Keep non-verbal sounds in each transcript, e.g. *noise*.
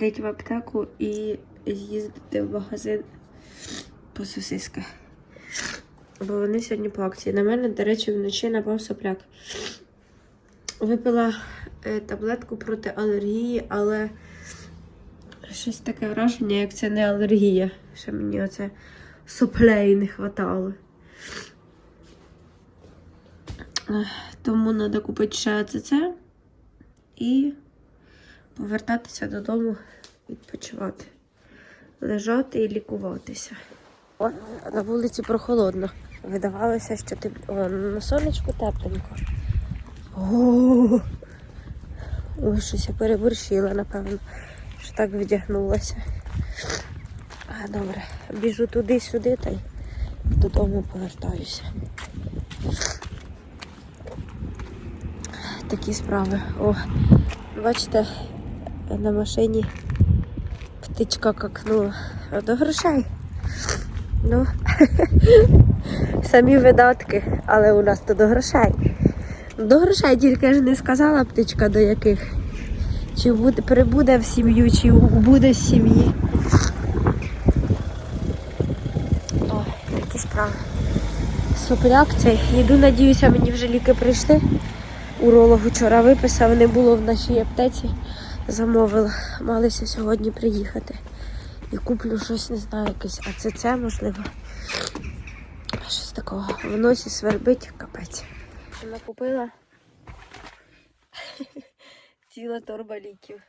сходити в аптеку і з'їздити в магазин по сосиски. Бо вони сьогодні по акції. На мене, до речі, вночі напав сопляк. Випила е, таблетку проти алергії, але щось таке враження, як це не алергія. Що мені оце соплей не хватало. Тому треба купити ще АЦЦ і повертатися додому, відпочивати, лежати і лікуватися. О, на вулиці прохолодно. Видавалося, що ти О, на сонечку тепленько. О, Ой, щось я переборщила, напевно, що так вдягнулася. А, добре, біжу туди-сюди та й додому повертаюся. Такі справи. О, бачите, на машині птичка какнула. До грошей. Ну, *laughs* самі видатки, але у нас то до грошей. До грошей тільки ж не сказала птичка до яких. Чи буде, прибуде в сім'ю, чи буде в сім'ї. О, такі справи. Сопляк цей. Йду, надіюся, мені вже ліки прийшли. Уролог вчора виписав, не було в нашій аптеці. Замовила. Малися сьогодні приїхати. І куплю щось, не знаю, якесь АЦЦ, можливо. Щось такого. В носі свербить капець. Накупила *laughs* ціла торба ліків.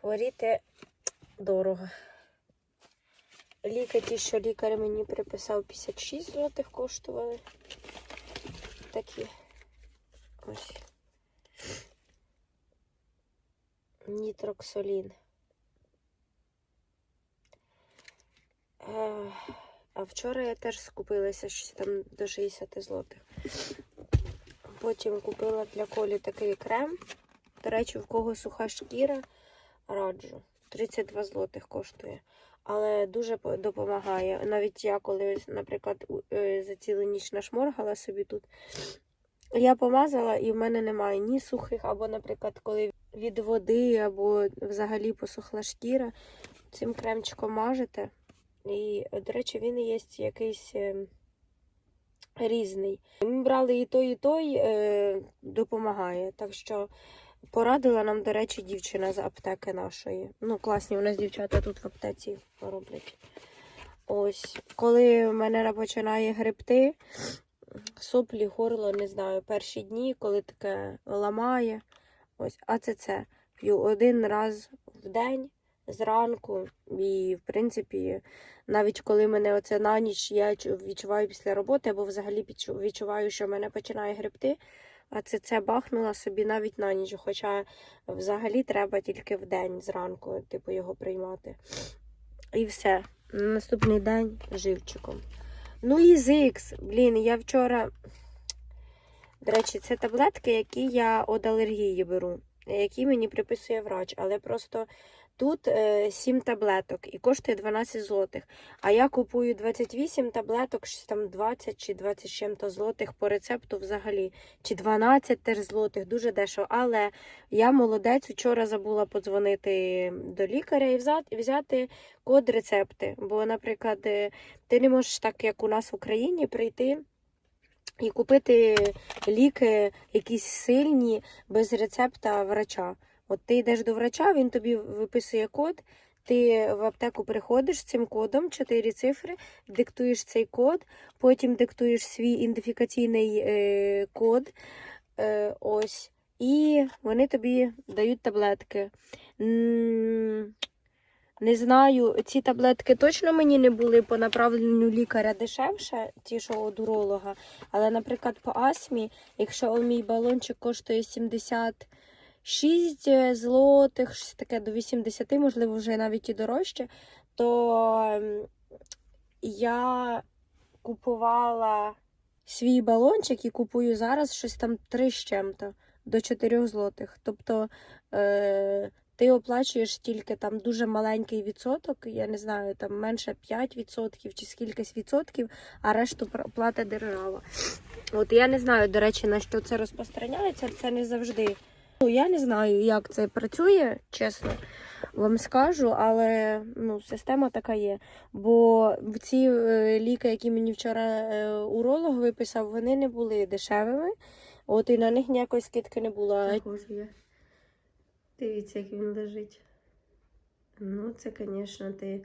Хворіти дорого. Ліки ті, що лікар мені приписав 56 злотих коштували. Такі. Ось. Нітроксолін. Е, А вчора я теж скупилася щось там до 60 злотих. Потім купила для колі такий крем. До речі, в кого суха шкіра, раджу. 32 злотих коштує. Але дуже допомагає. Навіть я, коли, наприклад, е, за цілу ніч нашморгала собі тут, я помазала і в мене немає ні сухих, або, наприклад, коли від води, або взагалі посохла шкіра, цим кремчиком мажете. І, до речі, він є якийсь е, різний. Ми брали і той, і той е, допомагає. Так що порадила нам, до речі, дівчина з аптеки нашої. Ну, класні у нас дівчата тут в аптеці роблять. Ось, коли в мене починає грибти, соплі, горло, не знаю, перші дні, коли таке ламає. Ось, а це це. П'ю один раз в день зранку. І, в принципі, навіть коли мене оце на ніч я відчуваю після роботи, або взагалі відчуваю, що мене починає грибти, а це це бахнула собі навіть на ніч. Хоча взагалі треба тільки в день зранку, типу, його приймати. І все. Наступний день живчиком. Ну і зикс. Блін, я вчора. До речі, це таблетки, які я від алергії беру, які мені приписує врач. Але просто тут е, 7 таблеток і коштує 12 злотих. А я купую 28 таблеток, щось там 20 чи 20 чим-то злотих по рецепту взагалі. Чи 12 теж злотих, дуже дешево. Але я молодець, вчора забула подзвонити до лікаря і взяти, взяти код рецепти. Бо, наприклад, е, ти не можеш так, як у нас в Україні, прийти. І купити ліки якісь сильні без рецепта врача. От ти йдеш до врача, він тобі виписує код, ти в аптеку приходиш з цим кодом, чотири цифри, диктуєш цей код, потім диктуєш свій ідентифікаційний е, код. Е, ось, і вони тобі дають таблетки. Не знаю, ці таблетки точно мені не були по направленню лікаря дешевше, ті, що у уролога. Але, наприклад, по астмі, якщо мій балончик коштує 76 злотих, щось таке до 80, можливо, вже навіть і дорожче, то ем, я купувала свій балончик і купую зараз щось там 3 з чим-то до 4 злотих. Тобто е, ти оплачуєш тільки там дуже маленький відсоток, я не знаю, там менше 5% чи скількись відсотків, а решту платить держава. От я не знаю, до речі, на що це розпространяється, це не завжди Ну, я не знаю, як це працює, чесно вам скажу, але ну, система така є. Бо ці е, ліки, які мені вчора е, уролог виписав, вони не були дешевими. От і на них ніякої скидки не було. А я. Дивіться, як він лежить. Ну, це, звісно, ти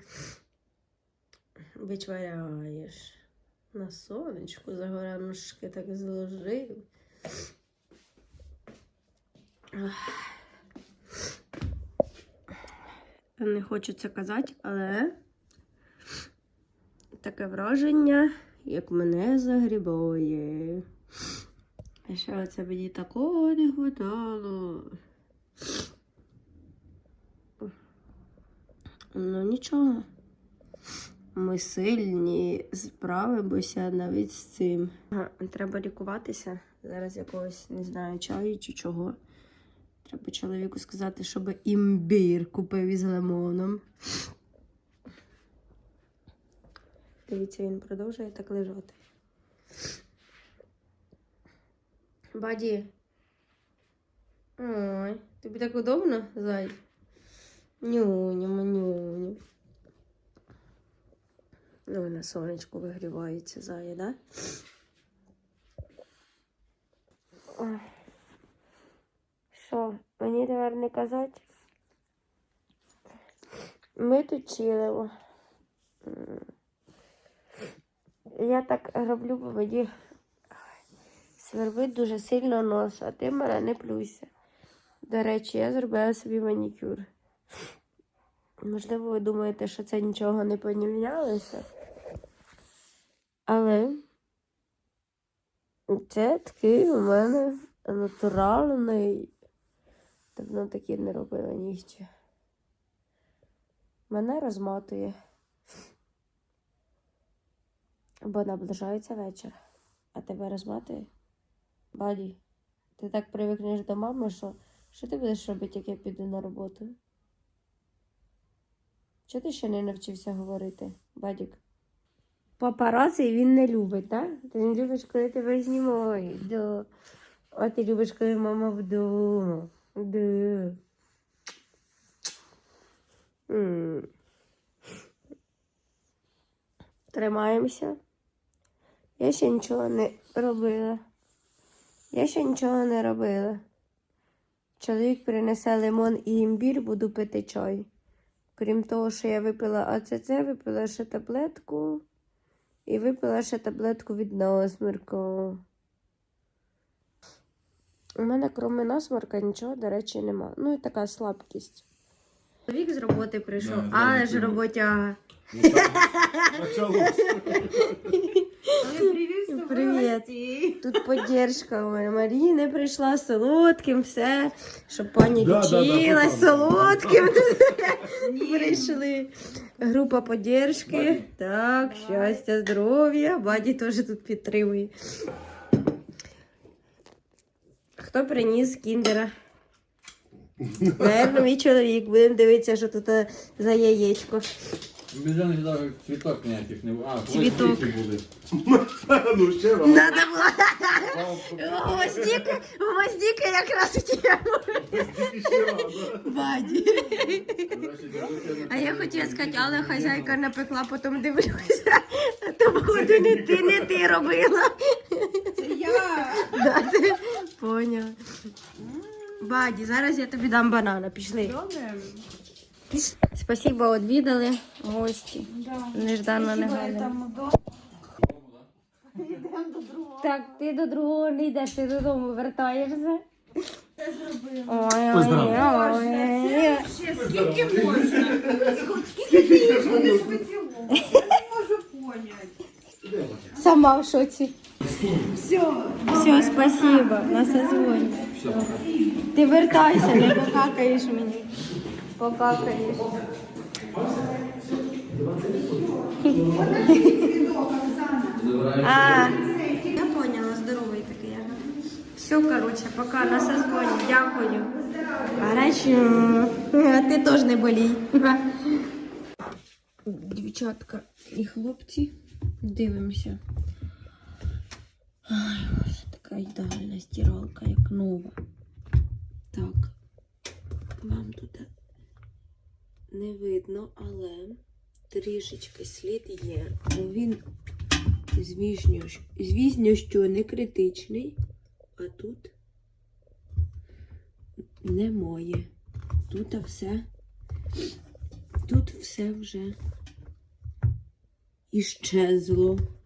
вичваряєш. На сонечку загоранушки так зложив. Не хочу це казати, але таке враження, як мене загрібає. А ще оце мені такого не хватало. Ну нічого. Ми сильні, справимося навіть з цим. Ага, треба лікуватися. Зараз якогось не знаю, чаю чи чого. Треба чоловіку сказати, щоб імбір купив із лимоном. Дивіться, він продовжує так лежати. Баді. Ой, тобі так удобно, зай? Нюня, манюня. Ну, на сонечку вигрівається зая, да? Що, мені тепер не казати? Ми тут чилимо. Я так роблю, бо мені свербить дуже сильно нос, а ти мене не плюйся. До речі, я зробила собі манікюр. Можливо, ви думаєте, що це нічого не помінялося. Але це такий у мене натуральний. Давно такі не робила нігті. Мене розмотує. Бо наближається вечір. А тебе розмотує? Баді, ти так привикнеш до мами, що що ти будеш робити, як я піду на роботу? Чого ти ще не навчився говорити, Бадік? Папараці він не любить, так? Ти не любиш, коли тебе знімають. Да. А ти любиш, коли мама вдома. Да. Тримаємося. Я ще нічого не робила. Я ще нічого не робила. Чоловік принесе лимон і імбір, буду пити чай. Крім того, що я випила АЦЦ, випила ще таблетку. І випила ще таблетку від насмірку. У мене, крім насморка, нічого, до речі, нема. Ну і така слабкість. Чоловік з роботи прийшов, Да, але ж да. роботяга. Началось. *laughs* Привіт. Тут поддержка у мене. Маріна прийшла з солодким, все, щоб пані Да, да, да, лічилась солодким. *laughs* Прийшли. Група поддержки. Баді. Так, щастя, здоров'я. Баді теж тут підтримує. Хто приніс кіндера? Наверно, мій чоловік. Будемо дивитися, що тут е, за яєчко. Без не дав цвіток ніяких не було. А, Цвіток. гвоздики були. Ну, ще раз. Надо було. Гвоздіки, гвоздіки якраз у тему. Ще раз. Баді. А я хотіла сказати, але хазяйка напекла, потім дивлюся. А то походу не ти, не ти робила. Це я. Да, ти поняла. Баді, зараз я тобі дам банана. Пішли. Добре. Спасибо, відвідали гості. Да. Нежданно негайно. Так, ти до другого не йдеш, ти додому вертаєшся. Ой, ой, ой. Ще скільки можна? Скільки ти? Я не можу поняти. Сама в шоці. Все. Все, спасибо, созвоні. Ти вертайся, не покакаєш мені. Покакаєш. А, я поняла, здоровий такий. ага. Все, короче, пока, на созвоні. Дякую. Хорошо. А ти теж не болій. Дівчатка і хлопці, дивимося. Ай, боже, така ідеальна стиралка, як нова. Так, вам тут не видно, але трішечки слід є. Він, звісно, звісно, що не критичний, а тут немає. Тут все. Тут все вже іщезло.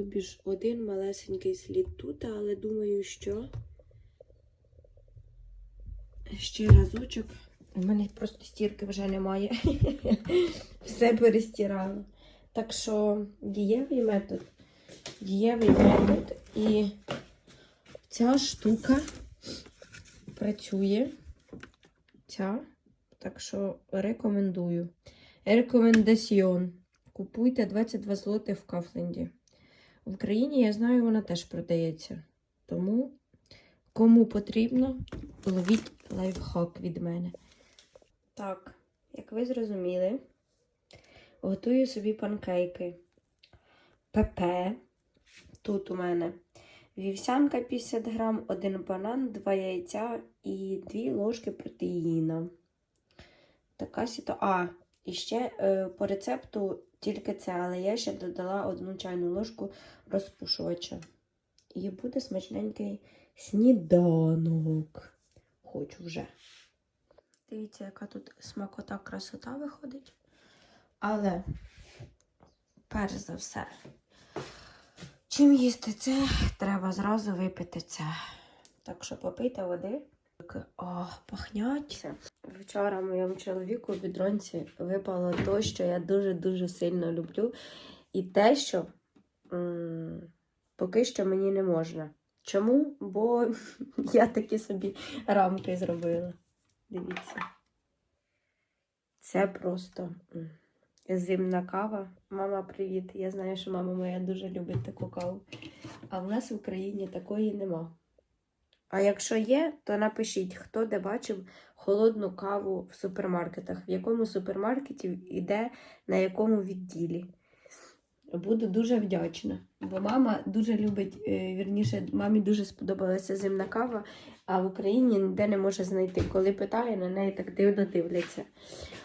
Тобі ж один малесенький слід тут, але думаю, що ще разочок. У мене просто стірки вже немає. *laughs* Все перестирала. Так що дієвий метод. Дієвий метод. І ця штука працює. Ця. Так що рекомендую. Рекомендаціон. Купуйте 22 злотих в Кафленді. В Україні, я знаю, вона теж продається. Тому, кому потрібно, ловіть лайфхак від мене. Так, як ви зрозуміли, готую собі панкейки. ПП. Тут у мене вівсянка 50 грам, один банан, два яйця і дві ложки протеїна. Така сіто. А, і ще е, по рецепту тільки це, але я ще додала одну чайну ложку розпушувача. І буде смачненький сніданок. Хочу вже. Дивіться, яка тут смакота, красота виходить. Але, перш за все, чим їсти це, треба зразу випити це. Так що попийте води. О, пахнять. Вчора моєму чоловіку в бідронці випало то, що я дуже-дуже сильно люблю. І те, що м, поки що мені не можна. Чому? Бо *laughs* я такі собі рамки зробила. Дивіться. Це просто зимна кава. Мама, привіт. Я знаю, що мама моя дуже любить таку каву. А в нас в Україні такої нема. А якщо є, то напишіть, хто де бачив холодну каву в супермаркетах, в якому супермаркеті іде, на якому відділі. Буду дуже вдячна. Бо мама дуже любить, е, вірніше, мамі дуже сподобалася зимна кава, а в Україні ніде не може знайти. Коли питає, на неї так дивно дивляться.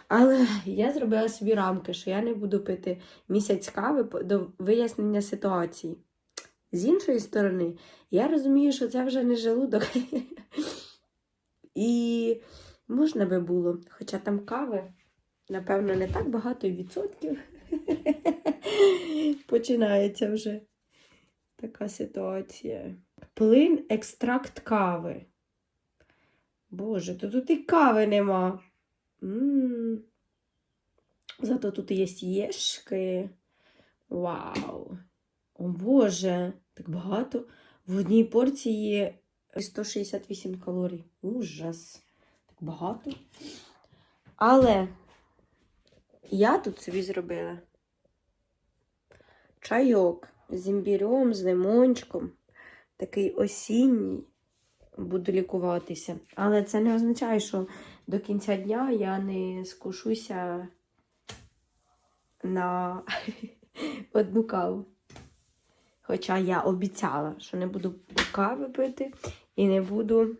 Але я зробила собі рамки, що я не буду пити місяць кави до вияснення ситуації. З іншої сторони, я розумію, що це вже не желудок. *laughs* І можна би було, хоча там кави, напевно, не так багато відсотків. *laughs* Починається вже така ситуація. Плин екстракт кави. Боже, то тут і кави нема. м Зато тут є єшки. Вау! О Боже, так багато. В одній порції 168 калорій. Ужас. Так багато. Але я тут собі зробила чайок з імбірем, з лимончиком. Такий осінній. Буду лікуватися. Але це не означає, що до кінця дня я не скушуся на *laughs* одну каву. Хоча я обіцяла, що не буду кави пити і не буду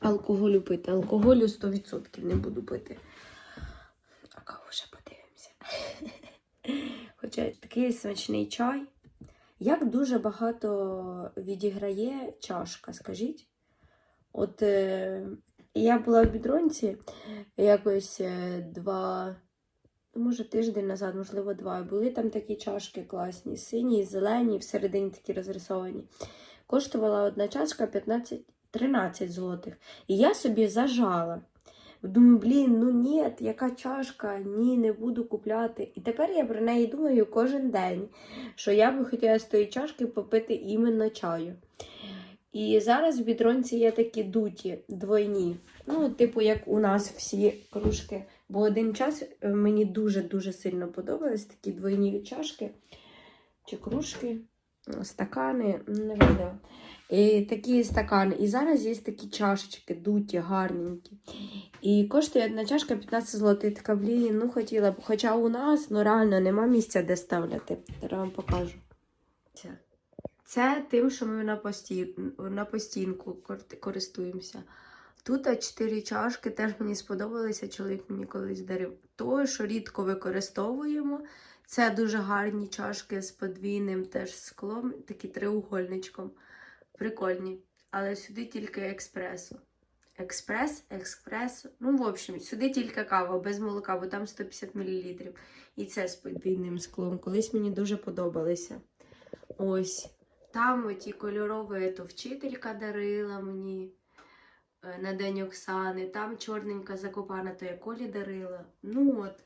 алкоголю пити. Алкоголю 100% не буду пити. А каву вже подивимося. *laughs* Хоча такий смачний чай. Як дуже багато відіграє чашка, скажіть? От е, я була в бідронці якось е, два, може, тиждень назад, можливо, два. Були там такі чашки класні, сині, зелені, всередині такі розрисовані. Коштувала одна чашка 15, 13 злотих. І я собі зажала. Думаю, блін, ну ні, яка чашка, ні, не буду купляти. І тепер я про неї думаю кожен день, що я би хотіла з тої чашки попити іменно чаю. І зараз в бідронці є такі дуті двойні. Ну, типу, як у нас всі кружки. Бо один час е, мені дуже-дуже сильно подобались такі двойні чашки чи кружки, стакани, не видно. І такі стакани. І зараз є такі чашечки, дуті, гарненькі. І коштує одна чашка 15 злотих. Така, блін, ну хотіла б. Хоча у нас ну реально нема місця, де ставляти. Зараз вам покажу. Це, тим, що ми на постінку користуємося. Тут чотири чашки теж мені сподобалися, чоловік мені колись дарив. То, що рідко використовуємо. Це дуже гарні чашки з подвійним теж склом, такі треугольничком. Прикольні. Але сюди тільки експресо. Експрес, експресо. Ну, в общем, сюди тільки кава, без молока, бо там 150 мл. І це з подвійним склом. Колись мені дуже подобалися. Ось. Там оті кольорові, то вчителька дарила мені на День Оксани. Там чорненька закопана, то я Колі дарила. Ну от.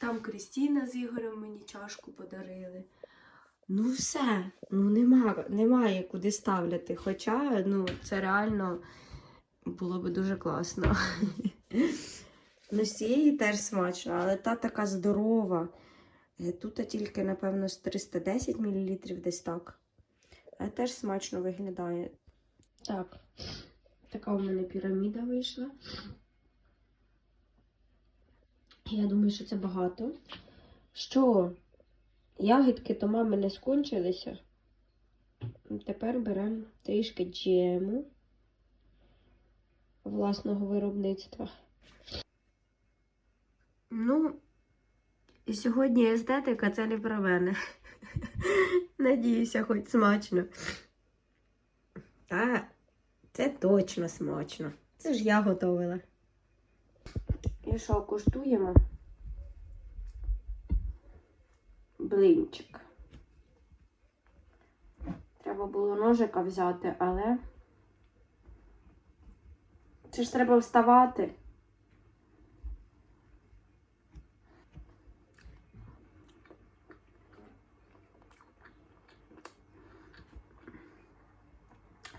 Там Крістіна з Ігорем мені чашку подарили. Ну, все. Ну, нема, немає куди ставляти. Хоча, ну, це реально було би дуже класно. *laughs* Ну, з цієї теж смачно, але та така здорова. Е, Тут тільки, напевно, з 310 мл десь так. Але теж смачно виглядає. Так, така у мене піраміда вийшла. Я думаю, що це багато. Що? Ягідки то мами не скончилися. Тепер беремо трішки джему власного виробництва. Ну, і сьогодні естетика це не про мене. *laughs* Надіюся, хоч смачно. Та, це точно смачно. Це ж я готовила. І що, куштуємо? Блинчик. Треба було ножика взяти, але. Це ж треба вставати.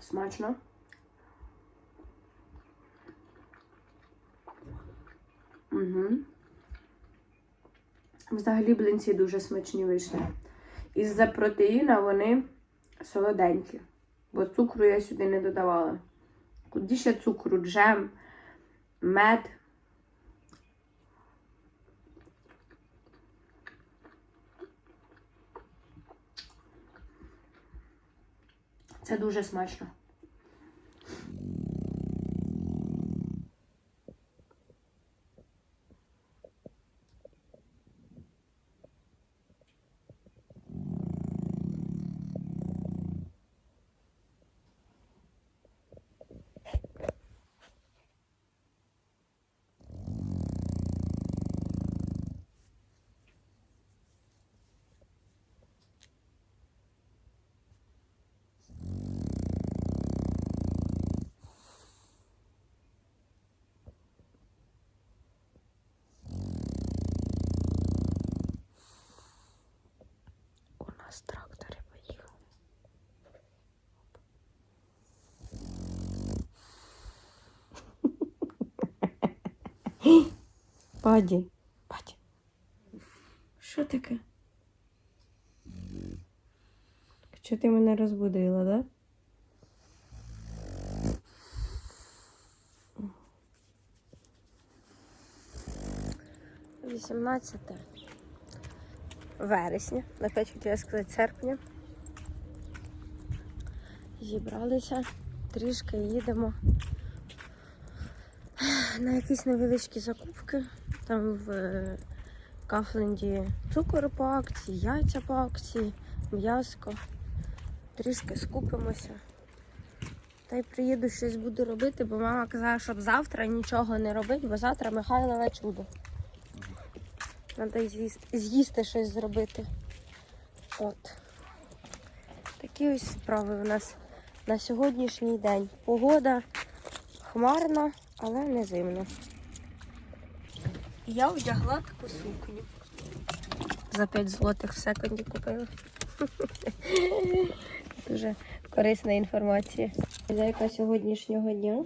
Смачно. Взагалі блинці дуже смачні вийшли. Із-за протеїна вони солоденькі, бо цукру я сюди не додавала. Куди ще цукру, джем, мед. Це дуже смачно. Нас трактори поїхали. Паді. Паді. Що таке? Що ти мене розбудила, да? Вісімнадцяте вересня, опять хотіла сказати серпня. Зібралися, трішки їдемо на якісь невеличкі закупки. Там в е, Кафленді цукор по акції, яйця по акції, м'яско. Трішки скупимося. Та й приїду щось буду робити, бо мама казала, щоб завтра нічого не робити, бо завтра Михайлове чудо. Треба з'їсти, з'їсти щось зробити. От. Такі ось справи у нас на сьогоднішній день. Погода хмарна, але не зимна. Я одягла таку сукню. За 5 злотих в секунді купила. *laughs* Дуже корисна інформація. Хазяйка сьогоднішнього дня.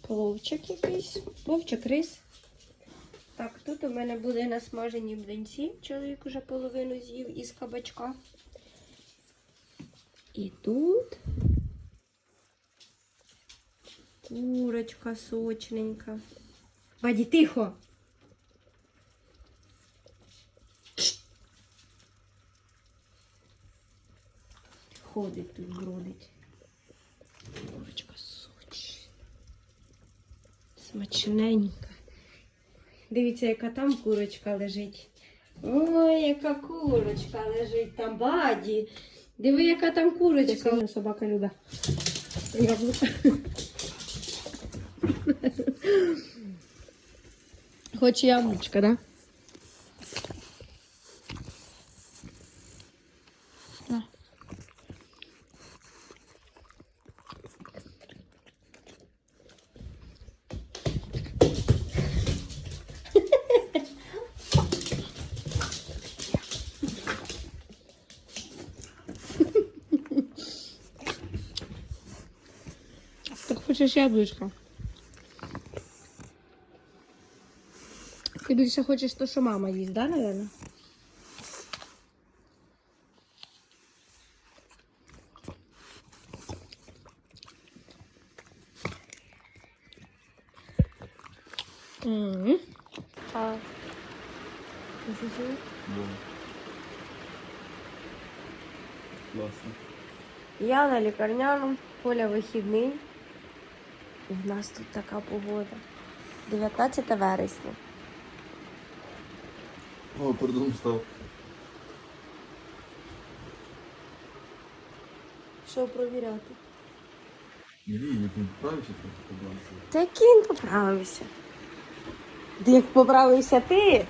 Пловчик якийсь. Пловчик рис. Так, тут у мене були насмажені блинці. Чоловік уже половину з'їв із кабачка. І тут курочка сочненька. Ваді, тихо. ходить тут бродить. Курочка сочна. Смачненька. Дивіться, яка там курочка лежить. Ой, яка курочка лежить там, баді. Диви, яка там курочка. Собака Люда. Яблука. Хоч яблучка, да? хочеш яблучко? Ти більше хочеш то, що мама їсть, да, наверное? М. А. Класно. Я на лікарняному, Коля вихідний. І в нас тут така погода. 19 вересня. О, пардон, встав. Що провіряти? Ні, не поправився трохи побачив. Та який він поправився? Де як поправився ти?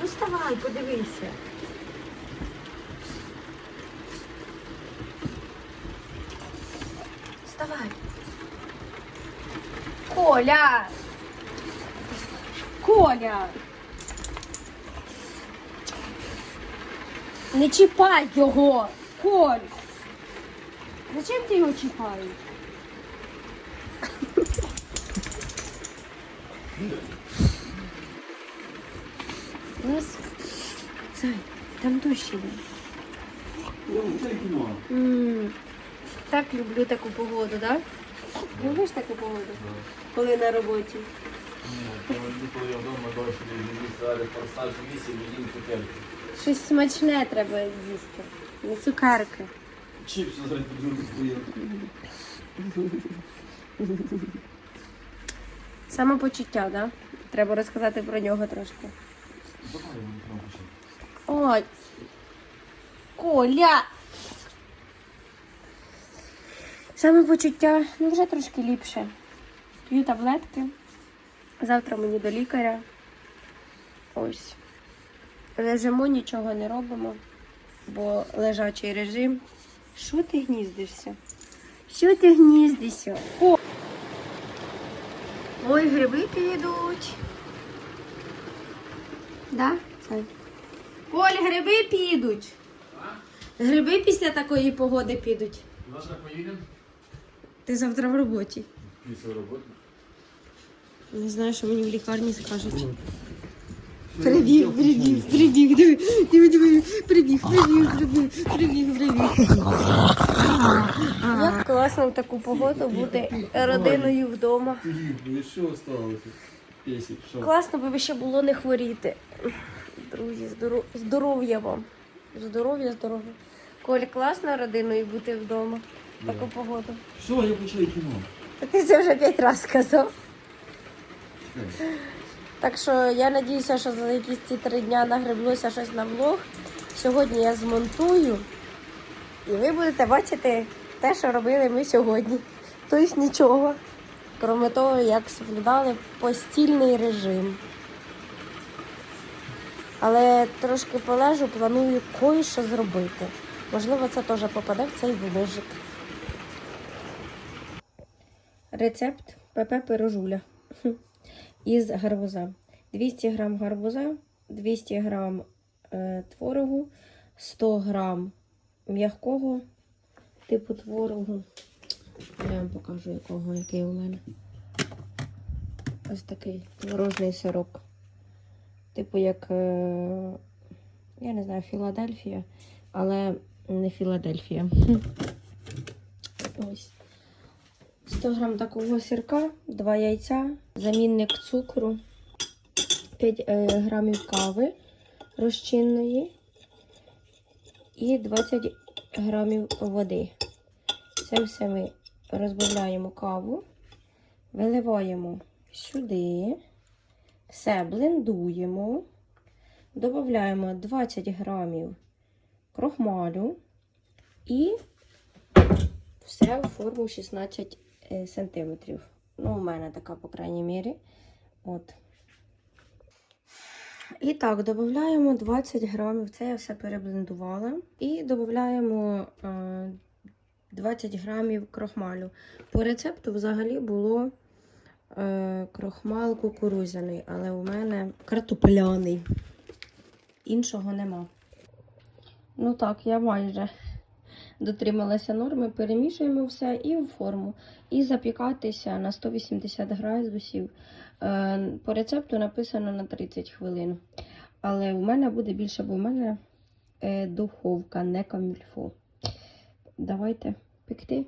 Ну вставай, подивися. Вставай. Коля! Коля! Не чіпай його! Коль! Зачем ти його чіпаєш? Раз. Зай, там дощ іде. Я вже кіно. Так люблю таку погоду, так? Да? Любиш таку погоду? Коли на роботі. Ні, коли я вдома дощ, зараз форсаж 8, їм цукерки. Щось смачне треба їсти. Не цукерки. Чіпси зараз стоїть. Самопочуття, так? Да? Треба розказати про нього трошки. Ой. Коля. Самопочуття, ну вже трошки ліпше. П'ю таблетки. Завтра мені до лікаря. Ось. Лежимо, нічого не робимо, бо лежачий режим. Що ти гніздишся? Що ти гніздишся? О! Ой, гриби підуть. Да? Сань? Коль, гриби підуть. Гриби після такої погоди підуть. Завтра поїдемо Ти завтра в роботі. після роботи. Не знаю, що мені в лікарні скажуть. Прибіг, прибіг, прибіг, диви, диви, диви, прибіг, прибіг, прибіг, прибіг, прибіг. Як класно в таку погоду бути родиною вдома. Ну що що? Класно би ще було не хворіти. Друзі, здоров... здоров'я вам. Здоров'я, здоров'я. Коль, класно родиною бути вдома в таку погоду. Що, я почав кіно. Та ти це вже п'ять разів сказав. Чекай. Так що я надіюся, що за якісь ці три дня нагреблося щось на влог. Сьогодні я змонтую, і ви будете бачити те, що робили ми сьогодні. Тобто нічого. Крім того, як соблюдали постільний режим. Але трошки полежу, планую кое-що зробити. Можливо, це теж попаде в цей вложик. Рецепт ПП пирожуля *laughs* із гарбуза. 200 грам гарбуза, 200 грам е, творогу, 100 грам м'якого типу творогу. Я вам покажу, якого, який у мене. Ось такий творожний сирок. Типу як, е, я не знаю, Філадельфія, але не Філадельфія. *laughs* Ось. 100 грам такого сирка, 2 яйця, замінник цукру, 5 е, грамів кави, розчинної і 20 грамів води. Це все ми розбавляємо каву, виливаємо сюди, все блендуємо, додаємо 20 грамів крохмалю і все в форму 16 е, сантиметрів. Ну, у мене така, по крайній мірі. От. І так, додаємо 20 грамів, це я все переблендувала. І додаємо е, 20 грамів крохмалю. По рецепту взагалі було е, крохмал кукурузяний, але у мене картопляний. Іншого нема. Ну так, я майже дотрималася норми, перемішуємо все і в форму. І запікатися на 180 градусів. Е, По рецепту написано на 30 хвилин. Але у мене буде більше, бо у мене е, духовка, не камільфо. Давайте пекти.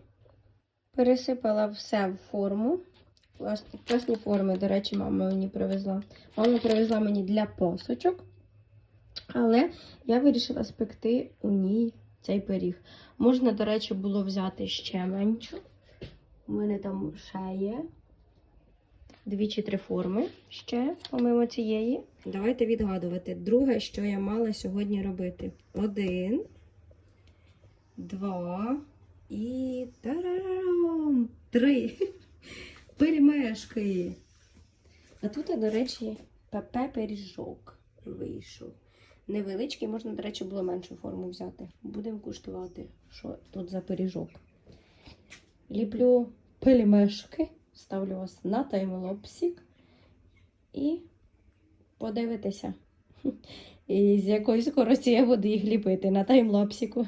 Пересипала все в форму. Класні форми, до речі, мама мені привезла. Мама привезла мені для посочок. Але я вирішила спекти у ній цей пиріг. Можна, до речі, було взяти ще меншу. У мене там ще є дві чи три форми ще, помимо цієї. Давайте відгадувати. Друге, що я мала сьогодні робити. Один, два і тарарам, три. *laughs* Пельмешки. А тут, до речі, ПП пиріжок вийшов невеличкий, можна, до речі, було меншу форму взяти. Будемо куштувати, що тут за пиріжок. Ліплю пелімешки, ставлю вас на таймлопсік і подивитися, *laughs* і з якої скорості я буду їх ліпити на таймлапсіку.